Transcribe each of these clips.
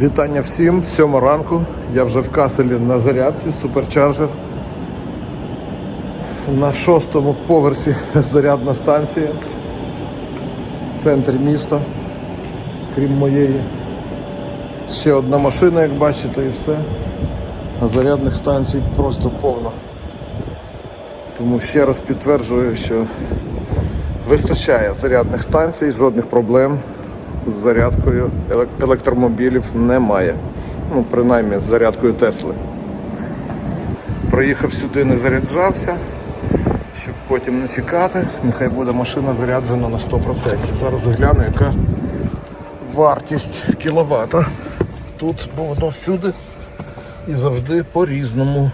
Вітання всім, сьома ранку. Я вже в Каселі на зарядці, суперчарджер. На шостому поверсі зарядна станція в центрі міста, крім моєї. Ще одна машина, як бачите, і все. А зарядних станцій просто повно. Тому ще раз підтверджую, що вистачає зарядних станцій, жодних проблем з зарядкою електромобілів немає. Ну, принаймні з зарядкою Тесли. Приїхав сюди, не заряджався, щоб потім не чекати. Нехай буде машина заряджена на 100%. Зараз гляну, яка вартість кіловата. Тут бо воно всюди і завжди по-різному.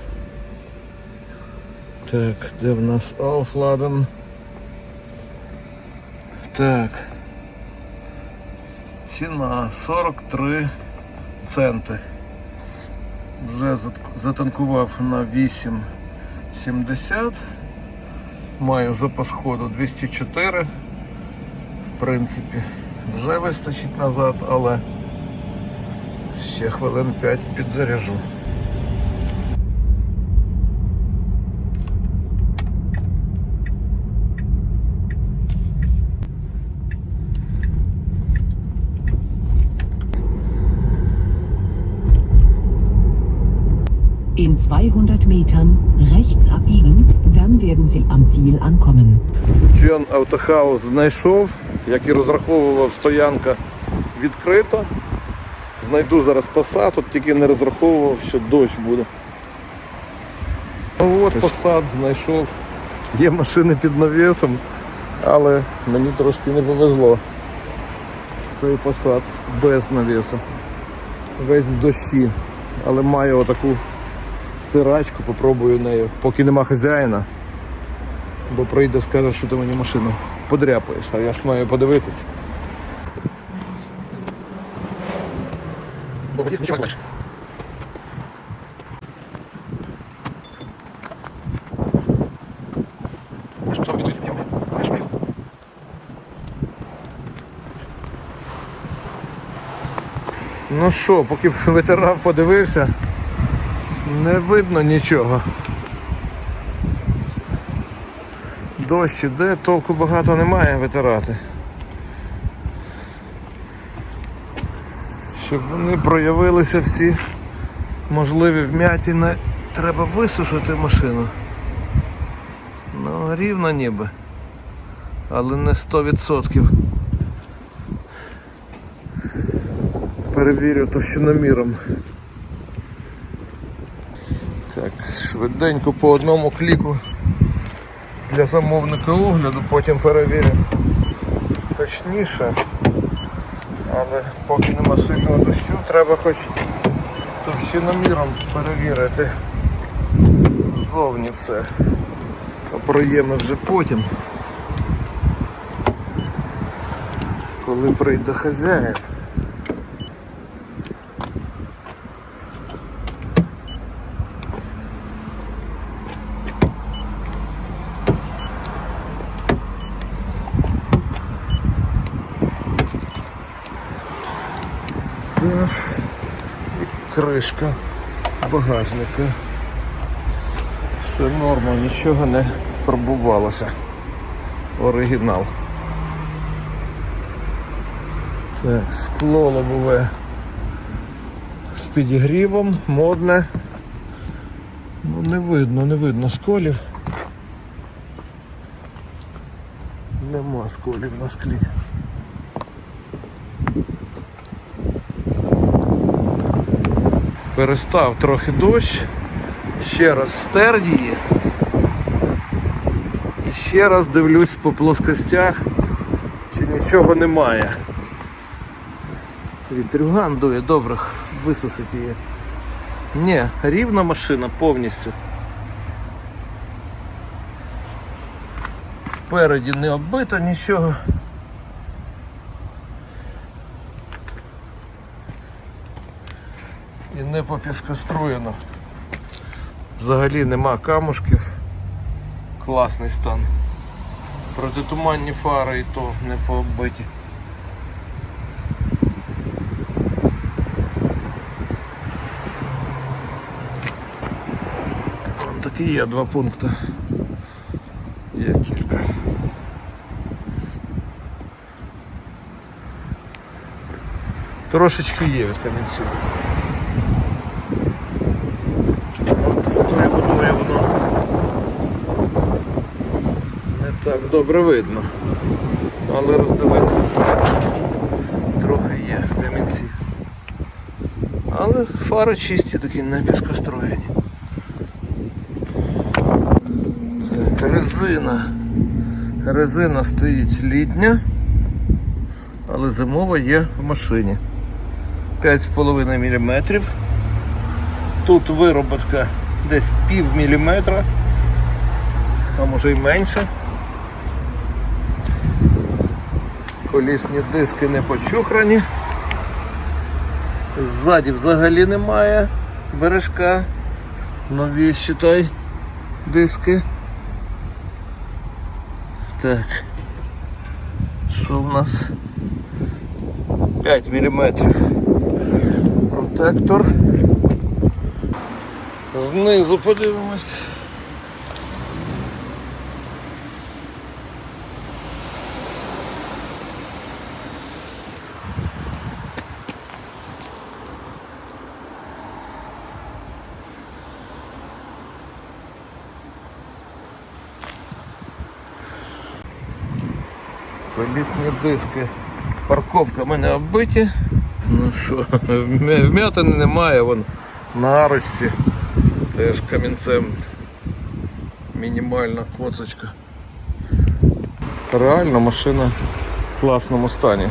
Так, де в нас Aufladen? Так. Ціна 43 центи. Вже затанкував на 8,70. Маю запас ходу 204. В принципі, вже вистачить назад, але ще хвилин 5 підзаряжу. In 200 Metern rechts abbiegen, dann werden Sie am Ziel ankommen. Джон Автохаус знайшов, як і розраховував, стоянка відкрита. Знайду зараз посад, от тільки не розраховував, що дощ буде. Ну от посад знайшов. Є машини під навісом, але мені трошки не повезло. Цей посад без навіса. Весь в дощі. Але маю отаку стирачку, попробую нею. Поки нема хазяїна. Бо прийде, скаже, що ти мені машину подряпаєш, а я ж маю подивитись. Ну що, поки витирав, подивився, не видно нічого. Дощ іде, толку багато немає витирати. Щоб вони проявилися всі можливі вмятини, треба висушити машину. Ну, рівно ніби. Але не 100%. Перевірю товщиноміром. Так, швиденько по одному кліку для замовника огляду, потім перевірю точніше. Але поки нема сильного дощу, треба хоч товщиноміром перевірити ззовні все. А проєми вже потім. Коли прийде хазяїн. Так. І кришка багажника. Все норма, нічого не фарбувалося. Оригінал. Так, скло лобове з підігрівом, модне. Ну не видно, не видно сколів. Нема сколів на склі. Перестав трохи дощ. Ще раз стер її. І ще раз дивлюсь по плоскостях, чи нічого немає. Вітрюган дує, добре, висушить її. Ні, рівна машина повністю. Спереді не оббита нічого. попіскоструєно. Взагалі нема камушків. Класний стан. Протитуманні фари і то не пооббиті. Вон такі є два пункти. Є кілька. Трошечки є від камінців. Так добре видно. Але роздивитися трохи є камінці. Але фари чисті, такі не піскостроєні. Так, резина. Резина стоїть літня, але зимова є в машині. 5,5 мм. Тут вироботка десь пів міліметра, а може й менше. Колісні диски не почухрані. Ззаді взагалі немає бережка. Нові считай диски. Так. Що в нас? 5 мм. Протектор. Знизу подивимось. Колісні диски. Парковка в мене оббиті. Ну що, вмя- вмятини немає, вон на арочці. Теж камінцем мінімальна коцочка. Реально машина в класному стані.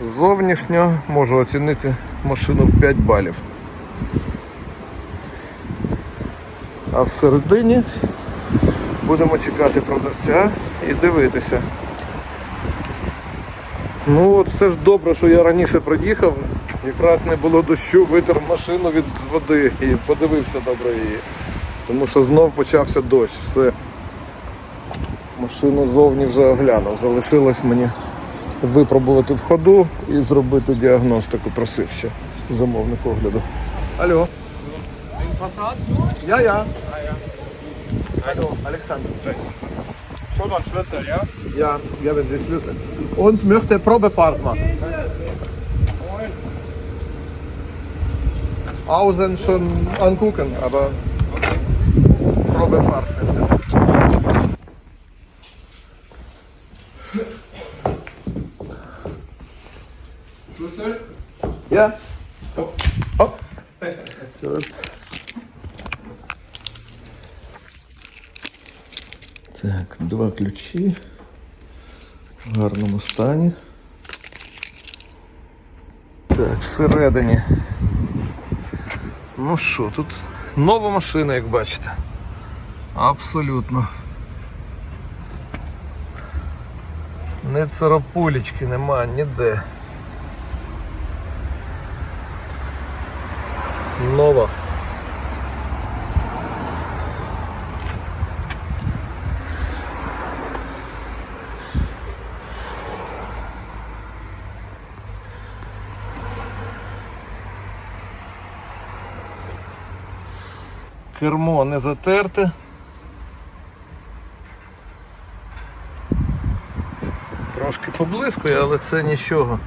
Зовнішньо можу оцінити машину в 5 балів. А всередині будемо чекати продавця і дивитися. Ну от все ж добре, що я раніше приїхав. Якраз не було дощу, витер машину від води і подивився добре її. Тому що знов почався дощ. Все. Машину зовні вже оглянув. Залишилось мені випробувати в ходу і зробити діагностику. Просив ще замовник огляду. Алло. Ja, ja. Hallo, Alexander. Schon mal ein Schlüssel, ja? Ja, ja, wenn Sie Schlüssel. Und möchte Probefahrt machen. Außen schon angucken, aber Probefahrt bitte. Schlüssel? Ja. Так, два ключі в гарному стані. Так, всередині. Ну що, тут нова машина, як бачите. Абсолютно. Не царапулечки нема ніде. Нова. Кермо не затерте. Трошки поблискує, але це нічого.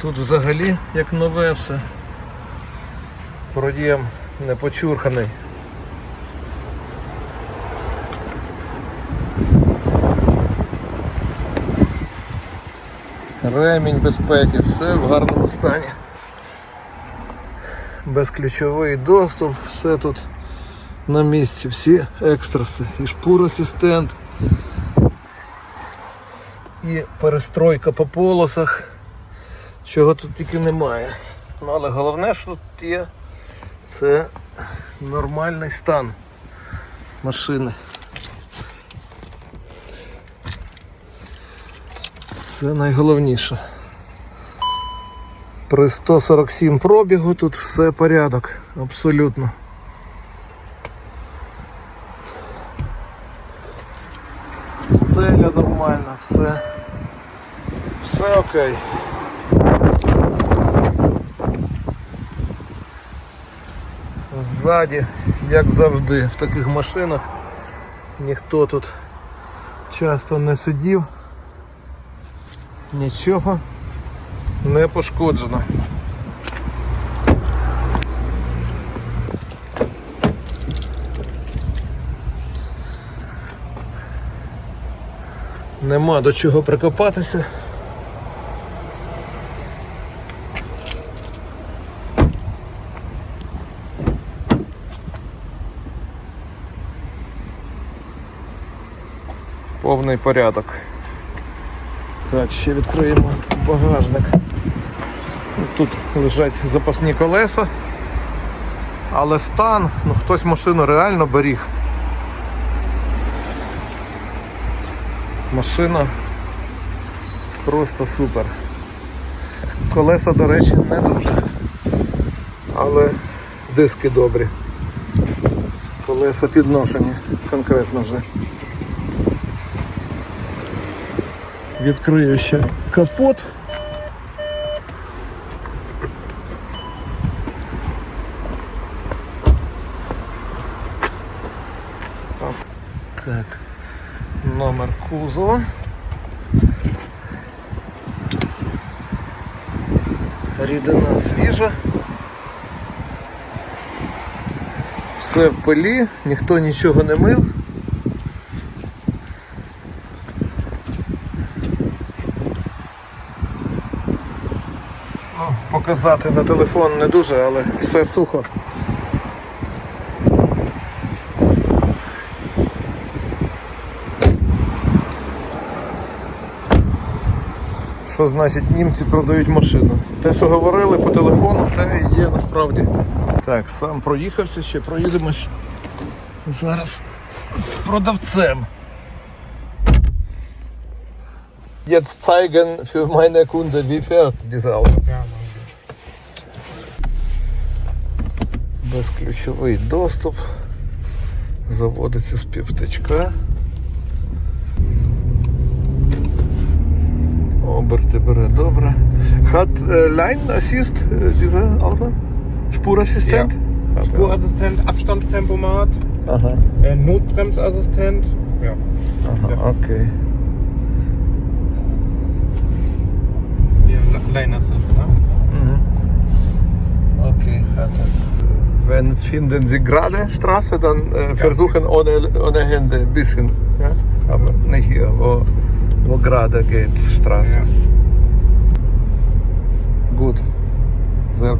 Тут взагалі як нове все. Продієм не почурханий. Ремінь безпеки, все в гарному стані. Безключовий доступ, все тут на місці, всі екстраси. І шпур асистент, і перестройка по полосах. Чого тут тільки немає. Ну, але головне, що тут є, це нормальний стан машини. Це найголовніше. При 147 пробігу тут все порядок, абсолютно. Все. Все окей. Ззаді як завжди, в таких машинах ніхто тут часто не сидів, нічого не пошкоджено. Нема до чого прикопатися. Повний порядок. Так, ще відкриємо багажник. Тут лежать запасні колеса. Але стан, ну хтось машину реально беріг. Машина просто супер. Колеса, до речі, не дуже. Але диски добрі. Колеса підношені конкретно вже. Відкрию ще капот. Так. Номер кузова. Рідина свіжа. Все в пилі, ніхто нічого не мив. Ну, показати на телефон не дуже, але все сухо. Що значить німці продають машину? Те, що говорили по телефону, те і є насправді. Так, сам проїхався, ще проїдемось зараз з продавцем. Jetzt zeigen für meine Kunde, wie fährt diese Auto. Безключовий доступ. Заводиться з півтичка. Оберти бере добре. Hat äh, Line Assist äh, diese Auto? Spurassistent? Hat, ja. Spurassistent, Abstandstempomat, Aha, äh, Notbremsassistent. Ja. aha, okay. Hier Lane Assist, ne? Mhm. Okay, hat er. Wenn finden Sie gerade Straße, dann äh, versuchen ohne, ohne Hände ein bisschen. Ja? Aber nicht hier, wo, wo gerade geht. Ja. Gut. Sehr.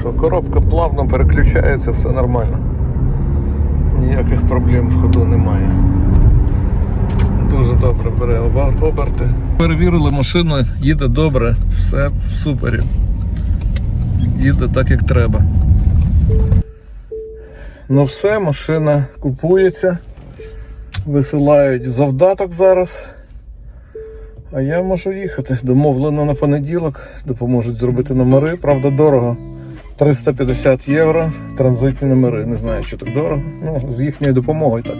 Що коробка плавно переключається, все нормально. Ніяких проблем в ходу немає. Дуже добре бере оберти. Перевірили машину, їде добре, все в супері. Їде так, як треба. Ну все, машина купується. Висилають завдаток зараз. А я можу їхати. Домовлено на понеділок. Допоможуть зробити номери. Правда, дорого. 350 євро. Транзитні номери. Не знаю, що так дорого. Ну, з їхньою допомогою так.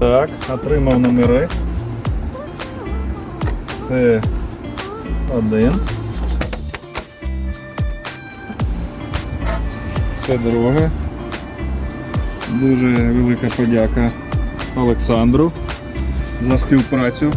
Так, отримав номери. Це один. Це друге. Дуже велика подяка Олександру за співпрацю